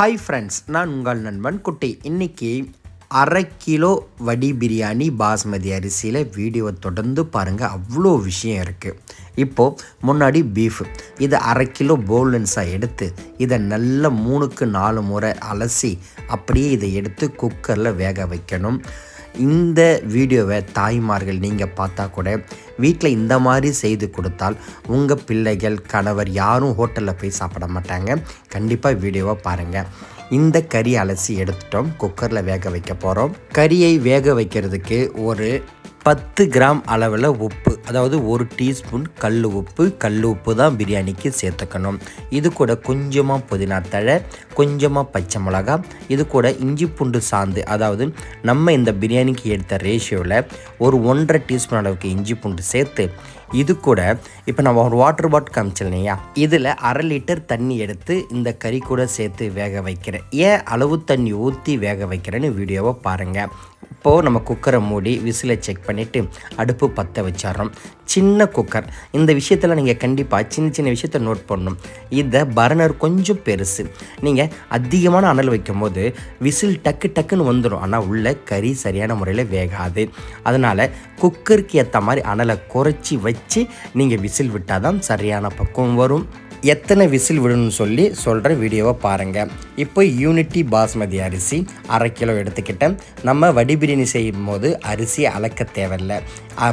Hi friends நான் உங்கள் நண்பன் குட்டி. இன்றைக்கி அரை கிலோ வடி பிரியாணி பாஸ்மதி அரிசியில் வீடியோவை தொடர்ந்து பாருங்கள் அவ்வளோ விஷயம் இருக்குது இப்போது முன்னாடி பீஃப் இதை அரை கிலோ போலன்ஸாக எடுத்து இதை நல்ல மூணுக்கு நாலு முறை அலசி அப்படியே இதை எடுத்து குக்கரில் வேக வைக்கணும். இந்த வீடியோவை தாய்மார்கள் நீங்கள் பார்த்தா கூட வீட்டில் இந்த மாதிரி செய்து கொடுத்தால் உங்கள் பிள்ளைகள் கணவர் யாரும் ஹோட்டலில் போய் சாப்பிட மாட்டாங்க. கண்டிப்பாக வீடியோவை பாருங்கள் இந்த கறி அலசி எடுத்துட்டோம். குக்கரில் வேக வைக்க போகிறோம் கறியை வேக வைக்கிறதுக்கு ஒரு பத்து கிராம் அளவில் உப்பு அதாவது ஒரு டீஸ்பூன் கல் உப்பு. கல் உப்பு தான் பிரியாணிக்கு சேர்த்துக்கணும். இது கூட கொஞ்சமாக புதினா தழை கொஞ்சமாக பச்சை மிளகா இது கூட இஞ்சி பூண்டு சாந்து. அதாவது நம்ம இந்த பிரியாணிக்கு எடுத்த ரேஷியோவில் ஒரு ஒன்றரை டீஸ்பூன் அளவுக்கு இஞ்சி பூண்டு சேர்த்து இது கூட இப்போ நம்ம ஒரு வாட்டர் பாட்டில் காமிச்சில்லையா இதில் அரை லிட்டர் தண்ணி எடுத்து இந்த கறி கூட சேர்த்து வேக வைக்கிறேன். ஏன் அளவு தண்ணி ஊற்றி வேக வைக்கிறேன்னு வீடியோவை பாருங்கள் இப்போது நம்ம குக்கரை மூடி விசிலை செக் பண்ணிவிட்டு அடுப்பு பற்ற வச்சிட்றோம். சின்ன குக்கர் இந்த விஷயத்தில் நீங்கள் கண்டிப்பாக சின்ன சின்ன விஷயத்த நோட் பண்ணணும். இதை பர்னர் கொஞ்சம் பெருசு. நீங்கள் அதிகமான அனல் வைக்கும் போது விசில் டக்கு டக்குன்னு வந்துடும் ஆனால் உள்ள கறி சரியான முறையில் வேகாது. அதனால் குக்கருக்கு ஏற்ற மாதிரி அனலை குறைச்சி வச்சு நீங்கள் விசில் விசில் விட்டால் தான் சரியான பக்குவம் வரும். எத்தனை விசில் விடணும்னு சொல்லி சொல்கிற வீடியோவை பாருங்கள் இப்போ யூனிட்டி பாஸ்மதி அரிசி அரை கிலோ எடுத்துக்கிட்டேன். நம்ம வடி பிரியாணி செய்யும் போது அரிசி அளக்க தேவையில்லை.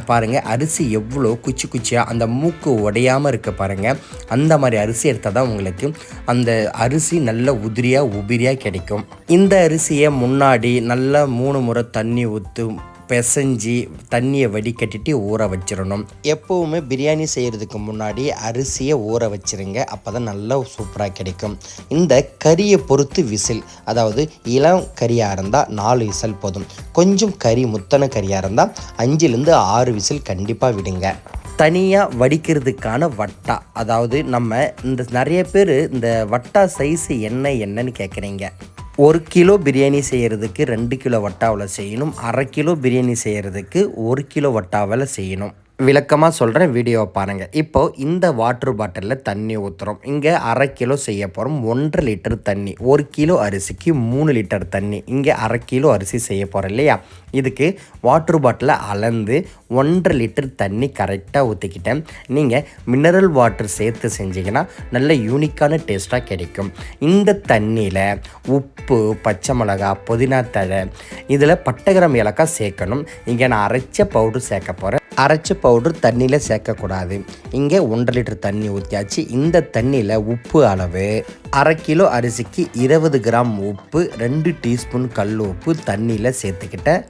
பாருங்கள் அரிசி எவ்வளோ குச்சி குச்சியாக அந்த மூக்கு உடையாமல் இருக்க பாருங்கள் அந்த மாதிரி அரிசி எடுத்தால் தான் உங்களுக்கு அந்த அரிசி நல்ல உதிரியாக உபிரியாக கிடைக்கும். இந்த அரிசியை முன்னாடி நல்லா மூணு முறை தண்ணி ஊற்று பிசைஞ்சி தண்ணியை வடிகட்டிட்டு ஊற வச்சிடணும் எப்போவுமே பிரியாணி செய்கிறதுக்கு முன்னாடி அரிசியை ஊற வச்சிருங்க. அப்போ தான் நல்லா சூப்பராக கிடைக்கும். இந்த கறியை பொறுத்து விசில் அதாவது இளம் கறியாக இருந்தால் நாலு விசில் போதும். கொஞ்சம் கறி முத்தன கறியாக இருந்தால் அஞ்சுலேருந்து ஆறு விசில் கண்டிப்பாக விடுங்க. தனியாக வடிக்கிறதுக்கான வட்டா அதாவது நம்ம இந்த நிறைய பேர் இந்த வட்டா சைஸு என்ன என்னன்னு கேட்குறீங்க ஒரு கிலோ பிரியாணி செய்கிறதுக்கு ரெண்டு கிலோ வட்டாவில் செய்யணும். அரை கிலோ பிரியாணி செய்கிறதுக்கு ஒரு கிலோ வட்டாவில் செய்யணும். விளக்கமாக சொல்கிறேன் வீடியோவை பாருங்கள் இப்போது இந்த வாட்ரு பாட்டிலில் தண்ணி ஊற்றுறோம் இங்கே அரை கிலோ செய்ய போகிறோம் ஒன்றரை லிட்டர் தண்ணி. ஒரு கிலோ அரிசிக்கு மூணு லிட்டர் தண்ணி. இங்கே அரை கிலோ அரிசி செய்ய போகிறோம் இல்லையா? இதுக்கு வாட்ரு பாட்டிலை அளந்து ஒன்றரை லிட்டர் தண்ணி கரெக்டாக ஊற்றிக்கிட்டேன் நீங்கள் மினரல் வாட்டர் சேர்த்து செஞ்சிங்கன்னா நல்ல யூனிக்கான டேஸ்ட்டாக கிடைக்கும். இந்த தண்ணியில் உப்பு பச்சை மிளகா புதினா தழை இதில் பட்டகிராம் ஏலக்காய் சேர்க்கணும். இங்கே நான் அரைச்ச பவுடர் சேர்க்க போகிறேன் அரைச்ச பவுடர் தண்ணியில் சேர்க்கக்கூடாது. இங்கே ஒன்றரை லிட்டர் தண்ணி ஊற்றியாச்சு இந்த தண்ணியில் உப்பு அளவு அரை கிலோ அரிசிக்கு இருபது கிராம் உப்பு ரெண்டு டீஸ்பூன் கல் உப்பு தண்ணியில் சேர்த்துக்கிட்டேன்.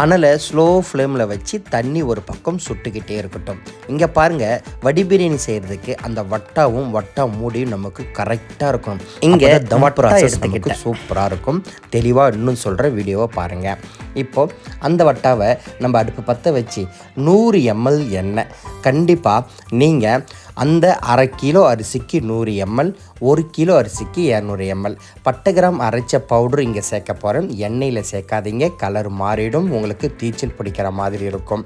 அனலை ஸ்லோ ஃப்ளேமில் வச்சு தண்ணி ஒரு பக்கம் சுட்டுக்கிட்டே இருக்கட்டும். இங்கே பாருங்கள் வடி பிரியாணி செய்கிறதுக்கு அந்த வட்டாவும் வட்டா மூடியும் நமக்கு கரெக்டாக இருக்கும் இங்கே தம் ப்ராசஸ் நமக்கு சூப்பராக இருக்கும். தெளிவாக இன்னும் சொல்கிற வீடியோவை பாருங்கள் இப்போது அந்த வட்டாவை நம்ம அடுப்பு பற்ற வச்சு நூறு எம்எல் எண்ணெய். கண்டிப்பாக நீங்கள் அந்த அரை கிலோ அரிசிக்கு நூறு எம்எல் ஒரு கிலோ அரிசிக்கு இரநூறு எம்எல் பத்து கிராம் அரைச்ச பவுடர் இங்கே சேர்க்க போகிறேன் எண்ணெயில் சேர்க்காதீங்க. கலர் மாறிடும். உங்களுக்கு தீச்சல் பிடிக்கிற மாதிரி இருக்கும்.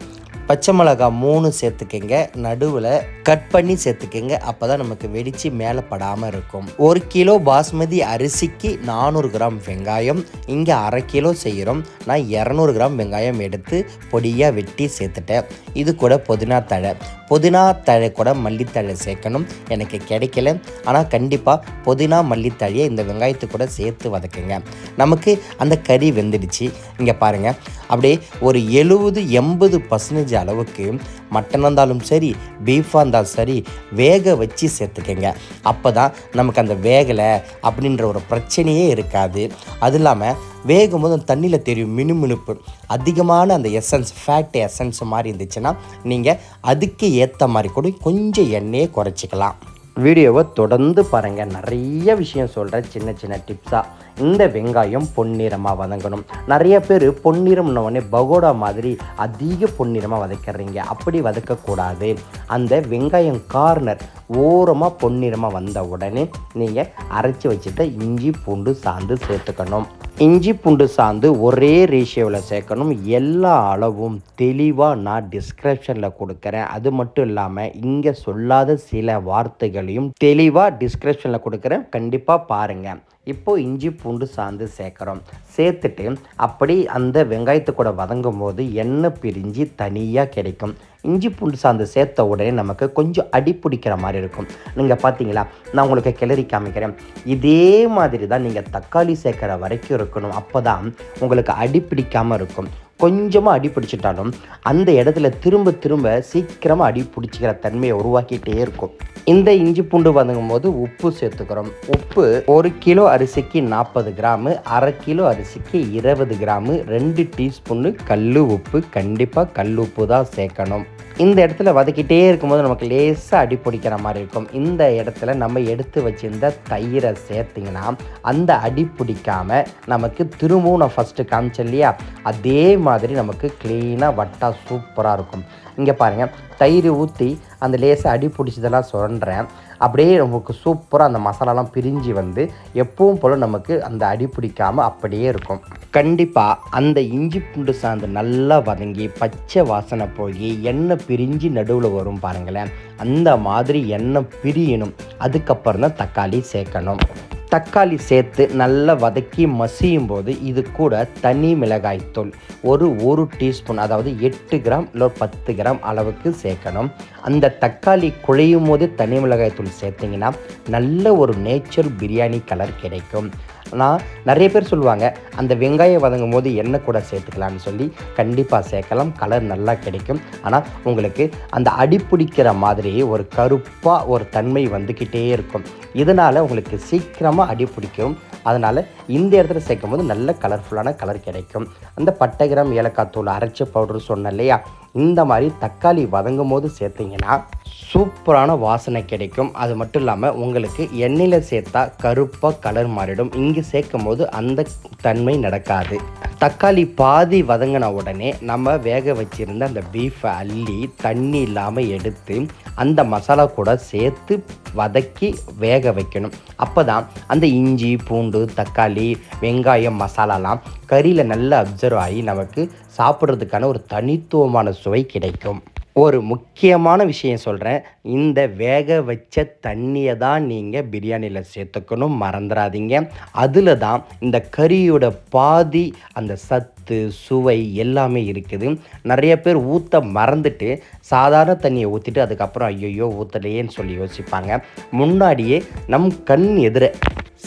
பச்சை மிளகா மூணு சேர்த்துக்கங்க. நடுவில் கட் பண்ணி சேர்த்துக்கங்க. அப்போ தான் நமக்கு வெடித்து மேலே படாமல் இருக்கும். ஒரு கிலோ பாஸ்மதி அரிசிக்கு நானூறு கிராம் வெங்காயம் இங்கே அரை கிலோ செய்கிறோம் நான் இரநூறு கிராம் வெங்காயம் எடுத்து பொடியாக வெட்டி சேர்த்துட்டேன். இது கூட புதினா தழை. புதினா தழை கூட மல்லித்தழை சேர்க்கணும். எனக்கு கிடைக்கல. ஆனால் கண்டிப்பாக புதினா மல்லித்தழையை இந்த வெங்காயத்து கூட சேர்த்து வதக்குங்க. நமக்கு அந்த கறி வெந்துடுச்சு. இங்கே பாருங்கள் அப்படியே ஒரு எழுபது எண்பது பர்சன்டேஜ் அளவுக்கு மட்டன் இருந்தாலும் சரி பீஃபாக இருந்தாலும் சரி வேக வச்சு சேர்த்துக்கங்க. அப்போ தான் நமக்கு அந்த வேகலை அப்படின்ற ஒரு பிரச்சனையே இருக்காது. அது இல்லாமல் வேகும் போது அந்த தண்ணியில் தெரியும் மினுமினுப்பு. அதிகமான அந்த எசன்ஸ் ஃபேட் எசன்ஸ் மாதிரி இருந்துச்சுன்னா நீங்கள் அதுக்கு ஏற்ற மாதிரி கூட கொஞ்சம் எண்ணெயை குறைச்சிக்கலாம். வீடியோவை தொடர்ந்து பாருங்கள் நிறைய விஷயம் சொல்கிறேன் சின்ன சின்ன டிப்ஸாக இந்த வெங்காயம் பொன்னிறமாக வதங்கணும். நிறைய பேர் பொன்னிறம்னவொடனே பகோடா மாதிரி அதிக பொன்னிறமாக வதக்கிறீங்க. அப்படி வதக்கக்கூடாது. அந்த வெங்காயம் கார்னர் ஓரமாக பொன்னிறமாக வந்த உடனே நீங்கள் அரைச்சி வச்சுட்டு இஞ்சி பூண்டு சாந்து சேர்த்துக்கணும். இஞ்சி பூண்டு சாந்து ஒரே ரேஷியோவில் சேர்க்கணும். எல்லா அளவும் தெளிவாக நான் டிஸ்கிரிப்ஷனில் கொடுக்குறேன். அது மட்டும் இல்லாமல் இங்கே சொல்லாத சில வார்த்தைகளையும் தெளிவாக டிஸ்கிரிப்ஷனில் கொடுக்குறேன். கண்டிப்பாக பாருங்கள் இப்போது இஞ்சி பூண்டு சாந்து சேர்க்குறோம். சேர்த்துட்டு அப்படி அந்த வெங்காயத்து கூட வதங்கும் போது எண்ணெய் பிரிஞ்சு தனியாக கிடைக்கும். இஞ்சி பூண்டு சாந்து சேர்த்த உடனே நமக்கு கொஞ்சம் அடி பிடிக்கிற மாதிரி இருக்கும். நீங்கள் பார்த்தீங்களா நான் உங்களுக்கு கிளறி காமிக்கிறேன். இதே மாதிரி தான் நீங்கள் தக்காளி சேர்க்குற வரைக்கும் இருக்கணும். அப்போ தான் உங்களுக்கு அடி பிடிக்காமல் இருக்கும். கொஞ்சமாக அடி பிடிச்சிட்டாலும் அந்த இடத்துல திரும்ப திரும்ப சீக்கிரமாக அடி பிடிச்சிக்கிற தன்மையை உருவாக்கிட்டே இருக்கும். இந்த இஞ்சி பூண்டு வதங்கும் போது உப்பு சேர்த்துக்கிறோம். உப்பு ஒரு கிலோ அரிசிக்கு நாற்பது கிராமு அரை கிலோ அரிசிக்கு இருபது கிராமு ரெண்டு டீஸ்பூன்னு கல் உப்பு. கண்டிப்பாக கல் உப்பு தான் சேர்க்கணும். இந்த இடத்துல வதக்கிட்டே இருக்கும்போது நமக்கு லேசாக அடி பிடிக்கிற மாதிரி இருக்கும். இந்த இடத்துல நம்ம எடுத்து வச்சிருந்த தயிரை சேர்த்திங்கன்னா அந்த அடி பிடிக்காம நமக்கு திரும்பவும் நான் ஃபஸ்ட்டு காமிச்சேன் இல்லையா? அதே மாதிரி நமக்கு க்ளீனாக வட்டா சூப்பராக இருக்கும். இங்கே பாருங்கள் தயிர் ஊற்றி அந்த லேசாக அடி பிடிச்சதெல்லாம் சுரண்டுறேன். அப்படியே நமக்கு சூப்பராக அந்த மசாலாலாம் பிரிஞ்சு வந்து எப்பவும் போல் நமக்கு அந்த அடி பிடிக்காமல் அப்படியே இருக்கும். கண்டிப்பாக அந்த இஞ்சி பூண்டு சாந்து நல்லா வதங்கி பச்சை வாசனை போய் எண்ணெய் பிரிஞ்சு நடுவில் வரும் பாருங்களேன். அந்த மாதிரி எண்ணெய் பிரியணும். அதுக்கப்புறம் தான் தக்காளி சேர்க்கணும். தக்காளி சேர்த்து நல்லா வதக்கி மசியும் போது இது கூட தனி மிளகாய்த்தூள் ஒரு ஒரு டீஸ்பூன் அதாவது எட்டு கிராம் இல்லை பத்து கிராம் அளவுக்கு சேர்க்கணும். அந்த தக்காளி குழையும் போது தனி மிளகாய்த்தூள் சேர்த்திங்கன்னா நல்ல ஒரு நேச்சுரல் பிரியாணி கலர் கிடைக்கும். ஆனால் நிறைய பேர் சொல்லுவாங்க அந்த வெங்காயம் வதங்கும் போது எண்ணெய் கூட சேர்த்துக்கலாம்னு சொல்லி கண்டிப்பாக சேர்க்கலாம். கலர் நல்லா கிடைக்கும். ஆனால் உங்களுக்கு அந்த அடிப்பிடிக்கிற மாதிரி ஒரு கருப்பாக ஒரு தன்மை வந்துக்கிட்டே இருக்கும். இதனால் உங்களுக்கு சீக்கிரமாக அடி பிடிக்கும். அதனால் இந்த இடத்துல சேர்க்கும் போது நல்ல கலர்ஃபுல்லான கலர் கிடைக்கும். அந்த பட்டை கிராம் ஏலக்காய் தூள் அரைச்ச பவுடர் சொன்னேன் இல்லையா? இந்த மாதிரி தக்காளி வதங்கும் போது சேர்த்திங்கன்னா சூப்பரான வாசனை கிடைக்கும். அது மட்டும் இல்லாமல் உங்களுக்கு எண்ணெயில் சேர்த்தா கருப்பாக கலர் மாறிடும். இங்கே சேர்க்கும் போது அந்த தன்மை நடக்காது. தக்காளி பாதி வதங்கின உடனே நம்ம வேக வச்சிருந்த அந்த பீஃபை அள்ளி தண்ணி இல்லாமல் எடுத்து அந்த மசாலா கூட சேர்த்து வதக்கி வேக வைக்கணும். அப்போ தான் அந்த இஞ்சி பூண்டு தக்காளி வெங்காயம் மசாலாலாம் கறியில் நல்லா அப்சர்வ் ஆகி நமக்கு சாப்பிட்றதுக்கான ஒரு தனித்துவமான சுவை கிடைக்கும். ஒரு முக்கியமான விஷயம் சொல்கிறேன் இந்த வேக வச்ச தண்ணியை தான் நீங்கள் பிரியாணியில் சேர்த்துக்கணும். மறந்துடாதீங்க அதில் தான் இந்த கறியோட பாதி அந்த சத்து சுவை எல்லாமே இருக்குது. நிறைய பேர் ஊற்ற மறந்துட்டு சாதாரண தண்ணியை ஊற்றிட்டு அதுக்கப்புறம் ஐயோ ஊற்றலையேன்னு சொல்லி யோசிப்பாங்க. முன்னாடியே நம் கண் எதிர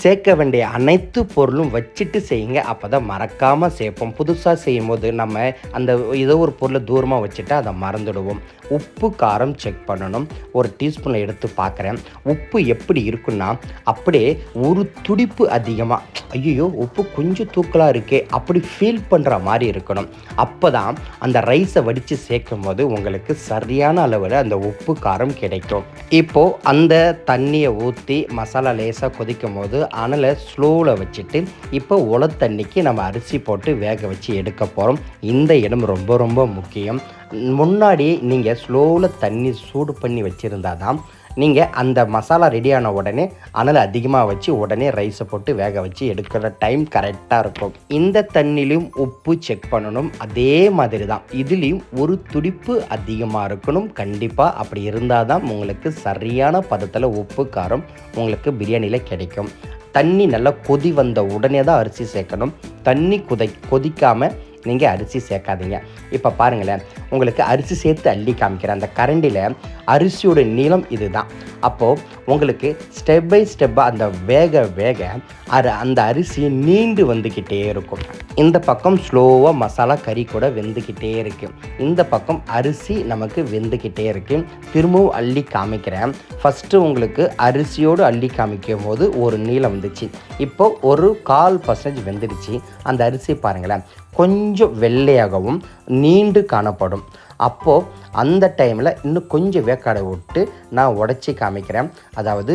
சேர்க்க வேண்டிய அனைத்து பொருளும் வச்சுட்டு செய்யுங்க. அப்போ தான் மறக்காமல் சேர்ப்போம். புதுசாக செய்யும் போது நம்ம அந்த ஏதோ ஒரு பொருளை தூரமாக வச்சுட்டு அதை மறந்துடுவோம். உப்பு காரம் செக் பண்ணணும். ஒரு டீஸ்பூனில் எடுத்து பார்க்குறேன் உப்பு எப்படி இருக்குன்னா அப்படியே ஒரு துடிப்பு அதிகமாக ஐயோ உப்பு கொஞ்சம் தூக்கலாக இருக்கே அப்படி ஃபீல் பண்ணுற மாதிரி இருக்கணும். அப்போ தான் அந்த ரைஸை வடித்து சேர்க்கும் போது உங்களுக்கு சரியான அளவில் அந்த உப்பு காரம் கிடைக்கும். இப்போது அந்த தண்ணியை ஊற்றி மசாலா லேசாக கொதிக்கும் போது அனலை ஸ்லோவில் வச்சுட்டு இப்போ உல தண்ணிக்கு நம்ம அரிசி போட்டு வேக வச்சு எடுக்க போகிறோம் இந்த இடம் ரொம்ப ரொம்ப முக்கியம். முன்னாடி நீங்கள் ஸ்லோவில் தண்ணி சூடு பண்ணி வச்சுருந்தா தான் நீங்கள் அந்த மசாலா ரெடியான உடனே அனல் அதிகமாக வச்சு உடனே ரைஸை போட்டு வேக வச்சு எடுக்கிற டைம் கரெக்டாக இருக்கும். இந்த தண்ணிலையும் உப்பு செக் பண்ணணும். அதே மாதிரி தான் இதுலேயும் ஒரு துடிப்பு அதிகமாக இருக்கணும். கண்டிப்பாக அப்படி இருந்தால் தான் உங்களுக்கு சரியான பதத்தில் உப்பு காரம் உங்களுக்கு பிரியாணியில் கிடைக்கும். தண்ணி நல்லா கொதி வந்த உடனே தான் அரிசி சேர்க்கணும். தண்ணி குதை கொதிக்காமல் நீங்கள் அரிசி சேர்க்காதீங்க. இப்போ பாருங்களேன் உங்களுக்கு அரிசி சேர்த்து அள்ளி காமிக்கிறேன் அந்த கரண்டியில் அரிசியோட நீளம் இதுதான். அப்போது உங்களுக்கு ஸ்டெப் பை ஸ்டெப்பாக அந்த வேக வேக அது அந்த அரிசி நீண்டு வந்துக்கிட்டே இருக்கும். இந்த பக்கம் ஸ்லோவாக மசாலா கறி கூட வெந்துக்கிட்டே இருக்கும் இந்த பக்கம் அரிசி நமக்கு வெந்துக்கிட்டே இருக்குது திரும்பவும் அள்ளி காமிக்கிறேன். ஃபஸ்ட்டு உங்களுக்கு அரிசியோடு அள்ளி காமிக்கும் போது ஒரு நீளம் வந்துச்சு. இப்போ ஒரு கால் பர்சன்டேஜ் வெந்துடுச்சு. அந்த அரிசி பாருங்களேன். கொஞ்சம் வெள்ளையாகவும் நீண்டு காணப்படும். அப்போது அந்த டைமில் இன்னும் கொஞ்சம் வேக்காடை விட்டு நான் உடச்சி காமிக்கிறேன். அதாவது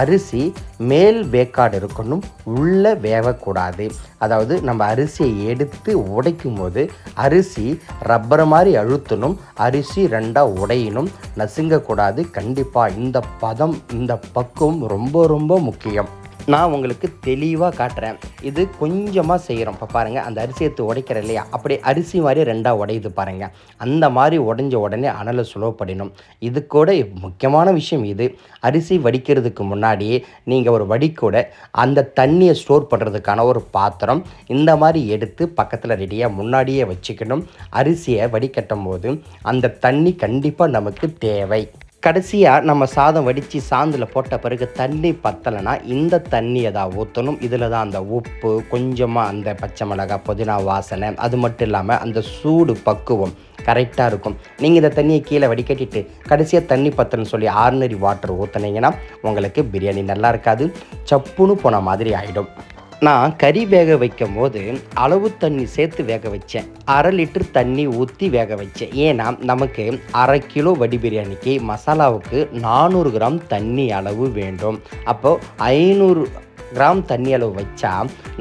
அரிசி மேல் வேக்காடு இருக்கணும் உள்ளே வேகக்கூடாது. அதாவது நம்ம அரிசியை எடுத்து உடைக்கும் போது அரிசி ரப்பர் மாதிரி அழுத்தணும் அரிசி ரெண்டாக உடையணும். நசுங்கக்கூடாது கண்டிப்பாக இந்த பதம் இந்த பக்குவம் ரொம்ப ரொம்ப முக்கியம். நான் உங்களுக்கு தெளிவாக காட்டுறேன். இது கொஞ்சமாக செய்கிறோம் இப்போ பாருங்கள் அந்த அரிசி எடுத்து உடைக்கிற இல்லையா? அப்படி அரிசி மாதிரி ரெண்டாக உடையுது பாருங்கள் அந்த மாதிரி உடைஞ்ச உடனே அனலை ஸ்லோ இது கூட முக்கியமான விஷயம் இது. அரிசி வடிக்கிறதுக்கு முன்னாடி நீங்கள் ஒரு வடிக்கூட அந்த தண்ணியை ஸ்டோர் பண்ணுறதுக்கான ஒரு பாத்திரம் இந்த மாதிரி எடுத்து பக்கத்தில் ரெடியாக முன்னாடியே வச்சுக்கணும். அரிசியை வடிகட்டும் போது அந்த தண்ணி கண்டிப்பாக நமக்கு தேவை. கடைசியாக நம்ம சாதம் வடித்து சாந்தில் போட்ட பிறகு தண்ணி பத்தலைன்னா இந்த தண்ணியை தான் ஊற்றணும் இதில் தான் அந்த உப்பு கொஞ்சமாக அந்த பச்சை மிளகாய் புதினா வாசனை அது மட்டும் இல்லாமல் அந்த சூடு பக்குவம் கரெக்டாக இருக்கும். நீங்கள் இந்த தண்ணியை கீழே வடிகட்டிட்டு கடைசியாக தண்ணி பத்தலன்னு சொல்லி ஆர்டினரி வாட்டர் ஊற்றுனீங்கன்னா உங்களுக்கு பிரியாணி நல்லா இருக்காது. சப்புன்னு போன மாதிரி ஆகிடும் நான் கறி வேக வைக்கும் போது அளவு தண்ணி சேர்த்து வேக வச்சேன். அரை லிட்டர் தண்ணி ஊற்றி வேக வச்சேன். ஏன்னா நமக்கு அரை கிலோ வடி பிரியாணிக்கு மசாலாவுக்கு நானூறு கிராம் தண்ணி அளவு வேண்டும். அப்போது ஐநூறு கிராம் தண்ணி அளவு வச்சா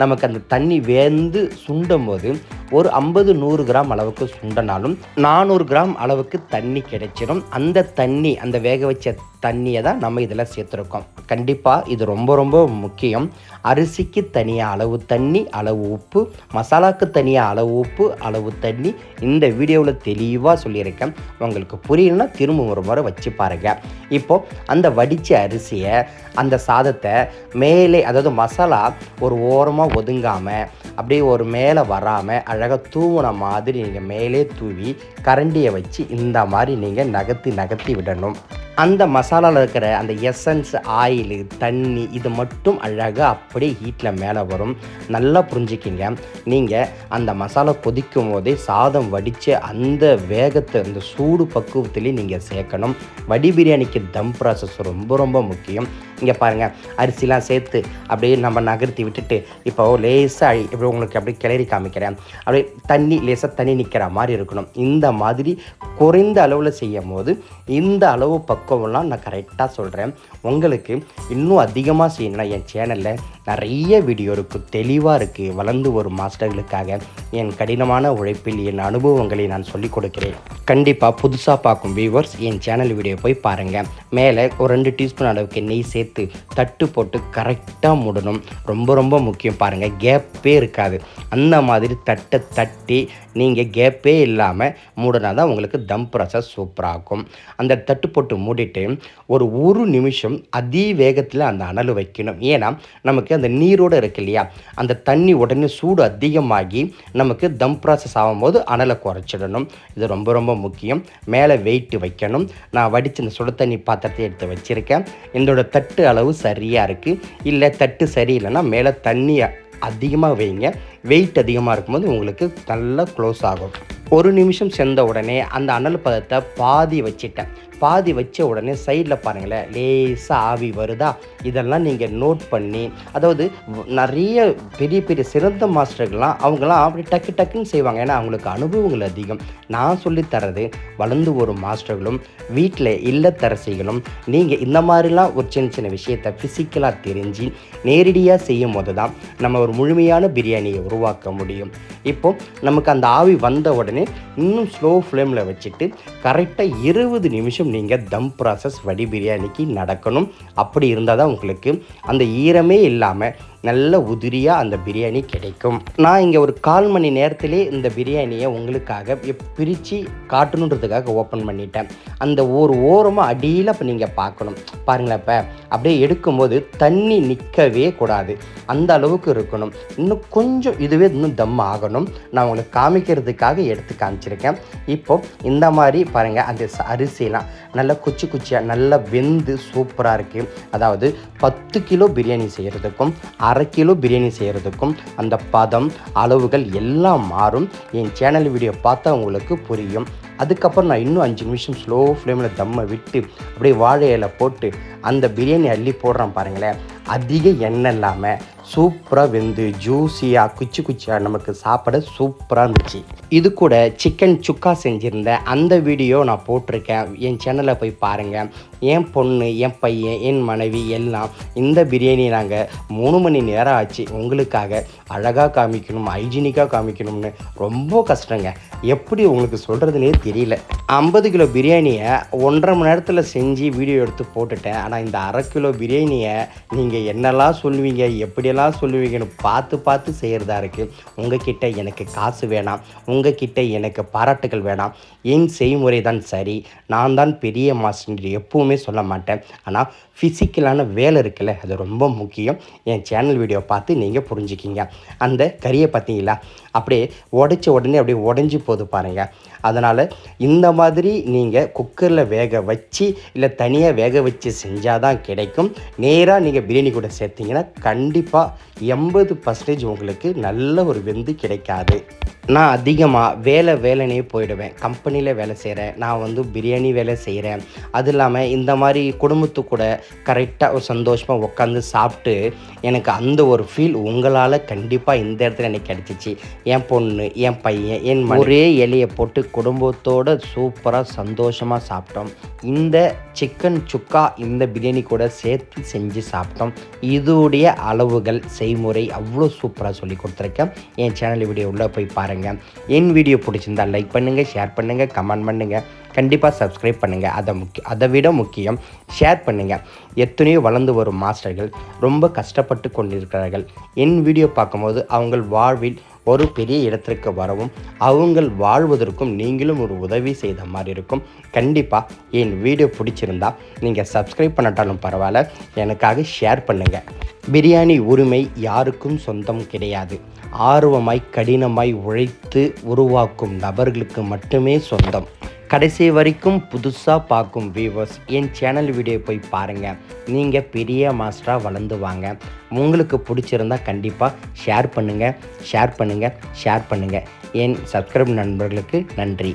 நமக்கு அந்த தண்ணி வேந்து சுண்டும் போது ஒரு ஐம்பது நூறு கிராம் அளவுக்கு சுண்டனாலும் நானூறு கிராம் அளவுக்கு தண்ணி கிடைச்சிடும். அந்த தண்ணி அந்த வேக வச்ச தண்ணியை தான் நம்ம இதில் சேர்த்துருக்கோம். கண்டிப்பாக இது ரொம்ப ரொம்ப முக்கியம். அரிசிக்கு தனியாக அளவு தண்ணி அளவு உப்பு மசாலாக்கு தனியாக அளவு உப்பு அளவு தண்ணி. இந்த வீடியோவில் தெளிவாக சொல்லியிருக்கேன். உங்களுக்கு புரியலன்னா திரும்ப ஒரு முறை வச்சு பாருங்கள் இப்போது அந்த வடித்த அரிசியை அந்த சாதத்தை மேலே அதாவது மசாலா ஒரு ஓரமாக ஒதுங்காமல் அப்படியே ஒரு மேலே வராமல் அழகாக தூவின மாதிரி நீங்கள் மேலே தூவி கரண்டியை வச்சு இந்த மாதிரி நீங்கள் நகர்த்தி நகர்த்தி விடணும். அந்த மசாலாவில் இருக்கிற அந்த எசன்ஸ் ஆயிலு தண்ணி இது மட்டும் அழகாக அப்படியே ஹீட்டில் மேலே வரும். நல்லா புரிஞ்சுக்கிங்க. நீங்கள் அந்த மசாலா கொதிக்கும் போதே சாதம் வடித்து அந்த வேகத்தை அந்த சூடு பக்குவத்திலே நீங்கள் சேர்க்கணும். வடி பிரியாணிக்கு தம் ப்ராசஸ் ரொம்ப ரொம்ப முக்கியம். இங்கே பாருங்கள் அரிசிலாம் சேர்த்து அப்படியே நம்ம நகர்த்தி விட்டுட்டு இப்போ லேசாக இப்படி உங்களுக்கு அப்படியே கிளறி காமிக்கிறேன். அப்படியே தண்ணி லேசாக தண்ணி நிற்கிற மாதிரி இருக்கணும். இந்த மாதிரி குறைந்த அளவில் செய்யும் போது இந்த அளவு பக்குவம்லாம் நான் கரெக்டாக சொல்கிறேன் உங்களுக்கு இன்னும் அதிகமாக செய்யணும்னா என் சேனலில் நிறைய வீடியோ இருக்குது தெளிவாக இருக்குது வளர்ந்து வரும் மாஸ்டர்களுக்காக. என் கடினமான உழைப்பில் என் அனுபவங்களை நான் சொல்லிக் கொடுக்கிறேன். கண்டிப்பாக புதுசாக பார்க்கும் வியூவர்ஸ் என் சேனல் வீடியோ போய் பாருங்கள் மேலே ஒரு ரெண்டு டீஸ்பூன் அளவுக்கு நெய் சேர்த்து தட்டு போட்டு கரெக்டாக முடணும். ரொம்ப ரொம்ப முக்கியம் பாருங்கள் கேப்பே இருக்காது. அந்த மாதிரி தட்டை தட்டி நீங்கள் கேப்பே இல்லாமல் மூடினா தான் உங்களுக்கு தம் ப்ராசஸ் சூப்பராகும் அந்த தட்டு போட்டு மூடிட்டு ஒரு ஒரு நிமிஷம் அதி வேகத்தில் அந்த அனல் வைக்கணும். ஏன்னா நமக்கு அந்த நீரோடு இருக்கு இல்லையா? அந்த தண்ணி உடனே சூடு அதிகமாகி நமக்கு தம் ப்ராசஸ் ஆகும்போது அனலை குறைச்சிடணும். இது ரொம்ப ரொம்ப முக்கியம். மேலே வெயிட் வைக்கணும். நான் வடித்து இந்த சுட தண்ணி பாத்திரத்தை எடுத்து வச்சுருக்கேன். இதோட தட்டு அளவு சரியாக இருக்குது இல்லை தட்டு சரியில்லைன்னா மேலே தண்ணி அதிகமாக வைங்க. வெயிட் அதிகமாக இருக்கும்போது உங்களுக்கு நல்லா க்ளோஸ் ஆகும். ஒரு நிமிஷம் சேர்ந்த உடனே அந்த அனல் பதத்தை பாதி வச்சிட்டேன். பாதி வச்ச உடனே சைடில் பாருங்களேன் லேசாக ஆவி வருதா? இதெல்லாம் நீங்கள் நோட் பண்ணி அதாவது நிறைய பெரிய பெரிய சிறந்த மாஸ்டர்கள்லாம் அவங்களாம் அப்படி டக்கு டக்குன்னு செய்வாங்க. ஏன்னா அவங்களுக்கு அனுபவங்கள் அதிகம். நான் சொல்லித்தரது வளர்ந்து வரும் மாஸ்டர்களும் வீட்டில் இல்லத்தரசிகளும் நீங்கள் இந்த மாதிரிலாம் ஒரு சின்ன சின்ன விஷயத்தை ஃபிசிக்கலாக தெரிஞ்சு நேரடியாக செய்யும் போது தான் நம்ம ஒரு முழுமையான பிரியாணியை உருவாக்க முடியும். இப்போ நமக்கு அந்த ஆவி வந்த உடனே இன்னும் ஸ்லோ ஃப்ளேமில் வச்சுட்டு கரெக்டாக இருபது நிமிஷம் நீங்கள் தம் ப்ராசஸ் வடி பிரியாணிக்கு நடக்கணும். அப்படி இருந்தால் தான் உங்களுக்கு அந்த ஈரமே இல்லாமல் நல்ல உதிரியாக அந்த பிரியாணி கிடைக்கும். நான் இங்கே ஒரு கால் மணி நேரத்திலே இந்த பிரியாணியை உங்களுக்காக பிரித்து காட்டணுன்றதுக்காக ஓப்பன் பண்ணிட்டேன். அந்த ஒரு ஓரமாக அடியில் இப்போ நீங்கள் பார்க்கணும். பாருங்களேன் இப்போ அப்படியே எடுக்கும்போது தண்ணி நிற்கவே கூடாது. அந்த அளவுக்கு இருக்கணும். இன்னும் கொஞ்சம் இதுவே இன்னும் தம் ஆகணும். நான் உங்களுக்கு காமிக்கிறதுக்காக எடுத்து காமிச்சிருக்கேன். இப்போ இந்த மாதிரி பாருங்கள் அந்த அரிசிலாம் நல்லா குச்சி குச்சியாக நல்லா வெந்து சூப்பராக இருக்குது அதாவது பத்து கிலோ பிரியாணி செய்கிறதுக்கும் அரை கிலோ பிரியாணி செய்கிறதுக்கும் அந்த பதம் அளவுகள் எல்லாம் மாறும். என் சேனல் வீடியோ பார்த்தா உங்களுக்கு புரியும். அதுக்கப்புறம் நான் இன்னும் அஞ்சு நிமிஷம் ஸ்லோ ஃப்ளேமில் தம்மை விட்டு அப்படியே வாழை இலை போட்டு அந்த பிரியாணி அள்ளி போடுறேன் பாருங்களேன். அதிக எண்ணெய் இல்லாமல் சூப்பராக வெந்து ஜூஸியாக குச்சி குச்சியாக நமக்கு சாப்பிட சூப்பராக இருந்துச்சு. இது கூட சிக்கன் சுக்கா செஞ்சுருந்தேன் அந்த வீடியோ நான் போட்டிருக்கேன். என் சேனலில் போய் பாருங்கள் என் பொண்ணு என் பையன் என் மனைவி எல்லாம் இந்த பிரியாணி நாங்கள் மூணு மணி நேரம் ஆச்சு உங்களுக்காக அழகாக காமிக்கணும் ஹைஜீனிக்காக காமிக்கணும்னு ரொம்ப கஷ்டங்க. எப்படி உங்களுக்கு சொல்கிறதுனே தெரியல. ஐம்பது கிலோ பிரியாணியை ஒன்றரை மணி நேரத்தில் செஞ்சு வீடியோ எடுத்து போட்டுட்டேன். ஆனால் இந்த அரை கிலோ பிரியாணியை நீங்கள் என்னெல்லாம் சொல்லுவீங்க எப்படியெல்லாம் சொல்லுவீங்கன்னு பார்த்து பார்த்து செய்கிறதா இருக்குது உங்ககிட்ட எனக்கு காசு வேணாம். உங்ககிட்ட எனக்கு பாராட்டுகள் வேணாம். என் செய்முறை தான் சரி. நான் தான் பெரிய மாஸ்டர் எப்பவுமே சொல்ல மாட்டேன். ஆனால் ஃபிசிக்கலான வேலை இருக்குல்ல அது ரொம்ப முக்கியம். என் சேனல் வீடியோ பார்த்து நீங்கள் புரிஞ்சுக்கிங்க. அந்த கறியை பார்த்தீங்களா? அப்படியே உடைச்ச உடனே அப்படியே உடஞ்சி போது பாருங்கள் அதனால் இந்த மாதிரி நீங்கள் குக்கரில் வேக வச்சு இல்லை தனியாக வேக வச்சு செஞ்சால் தான் கிடைக்கும். நேராக நீங்கள் பிரியாணி கூட சேர்த்திங்கன்னா கண்டிப்பாக எண்பது பர்சன்டேஜ் உங்களுக்கு நல்ல ஒரு வெந்து கிடைக்காது. நான் அதிகமாக வேலை வேலைனே போயிடுவேன். கம்பெனியில் வேலை செய்கிறேன் நான் வந்து பிரியாணி வேலை செய்கிறேன் அது இல்லாமல் இந்த மாதிரி குடும்பத்து கூட கரெக்டாக ஒரு சந்தோஷமாக உட்காந்து சாப்பிட்டு எனக்கு அந்த ஒரு ஃபீல் உங்களால் கண்டிப்பாக இந்த இடத்துல எனக்கு கிடச்சிச்சு. என் பொண்ணு என் பையன் என் ஒரே இலையை போட்டு குடும்பத்தோடு சூப்பராக சந்தோஷமாக சாப்பிட்டோம். இந்த சிக்கன் சுக்கா இந்த பிரியாணி கூட சேர்த்து செஞ்சு சாப்பிட்டோம். இதோடைய அளவுகள் செய்முறை அவ்வளோ சூப்பராக சொல்லி கொடுத்துருக்கேன். என் சேனல் வீடியோ உள்ளே போய் பாருங்கள் என் வீடியோ பிடிச்சிருந்தா லைக் பண்ணுங்கள் ஷேர் பண்ணுங்கள் கமெண்ட் பண்ணுங்கள் கண்டிப்பாக சப்ஸ்கிரைப் பண்ணுங்கள் அதை முக்கிய அதை விட முக்கியம் ஷேர் பண்ணுங்கள் எத்தனையோ வளர்ந்து வரும் மாஸ்டர்கள் ரொம்ப கஷ்டப்பட்டு கொண்டிருக்கிறார்கள். என் வீடியோ பார்க்கும்போது அவங்கள் வாழ்வில் ஒரு பெரிய இடத்திற்கு வரவும் அவங்கள் வாழ்வதற்கும் நீங்களும் ஒரு உதவி செய்த மாதிரி இருக்கும். கண்டிப்பாக என் வீடியோ பிடிச்சிருந்தா நீங்கள் சப்ஸ்கிரைப் பண்ணட்டாலும் பரவாயில்ல எனக்காக ஷேர் பண்ணுங்கள் பிரியாணி உரிமை யாருக்கும் சொந்தம் கிடையாது. ஆர்வமாய் கடினமாய் உழைத்து உருவாக்கும் நபர்களுக்கு மட்டுமே சொந்தம். கடைசி வரைக்கும் புதுசாக பார்க்கும் வியூவர்ஸ் என் சேனல் வீடியோ போய் பாருங்கள் நீங்கள் பெரிய மாஸ்டராக வளர்ந்து வாங்க. உங்களுக்கு பிடிச்சிருந்தா கண்டிப்பாக ஷேர் பண்ணுங்கள் ஷேர் பண்ணுங்கள் ஷேர் பண்ணுங்கள் என் சப்ஸ்கிரைப் நண்பர்களுக்கு நன்றி.